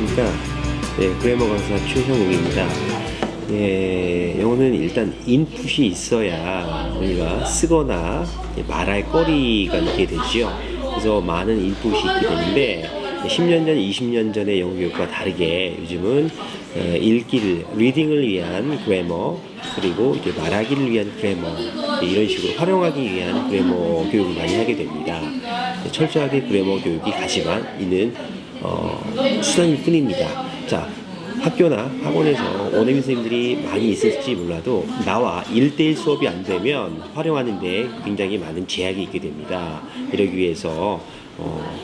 안녕하십니까. 네, 그래머 강사 최형욱입니다. 예, 영어는 일단 인풋이 있어야 우리가 쓰거나 말할 거리가 있게 되죠. 그래서 많은 인풋이 있게 되는데 10년 전, 20년 전의 영어 교육과 다르게 요즘은 어, 읽기를, 리딩을 위한 그래머 그리고 이제 말하기를 위한 그래머 이런 식으로 활용하기 위한 그래머 교육을 많이 하게 됩니다. 철저하게 그래머 교육이 가치만 있는 어, 수단일 뿐입니다. 자, 학교나 학원에서 원어민 선생님들이 많이 있을지 몰라도 나와 1대1 수업이 안 되면 활용하는데 굉장히 많은 제약이 있게 됩니다. 이러기 위해서 어,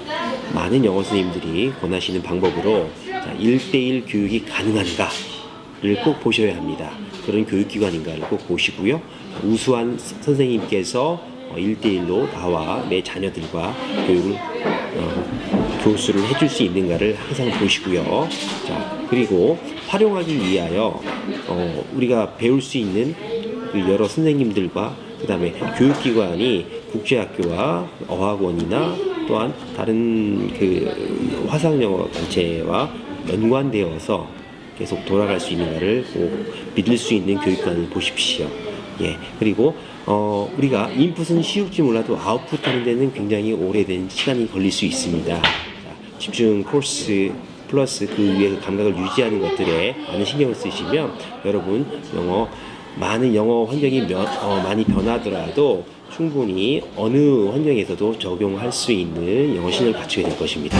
많은 영어 선생님들이 권하시는 방법으로 자, 1대1 교육이 가능한가를 꼭 보셔야 합니다. 그런 교육기관인가를 꼭 보시고요. 우수한 선생님께서 1대1로 나와 내 자녀들과 교육을 어, 교수를 해줄 수 있는가를 항상 보시고요. 자, 그리고 활용하기 위하여 어, 우리가 배울 수 있는 그 여러 선생님들과 그 다음에 교육기관이 국제학교와 어학원이나 또한 다른 그 화상영어 단체와 연관되어서 계속 돌아갈 수 있는가를 꼭 믿을 수 있는 교육관을 보십시오. 예, 그리고 어, 우리가 인풋은 쉬울지 몰라도 아웃풋 하는 데는 굉장히 오래된 시간이 걸릴 수 있습니다. 자, 집중 코र्스 플러스 그 위에 그 감각을 유지하는 것들에 많은 신경을 쓰시면 여러분 영어 많은 영어 환경이 몇- 어, 많이 변하더라도 충분히 어느 환경에서도 적용할 수 있는 영어 실력을 갖추게 될 것입니다.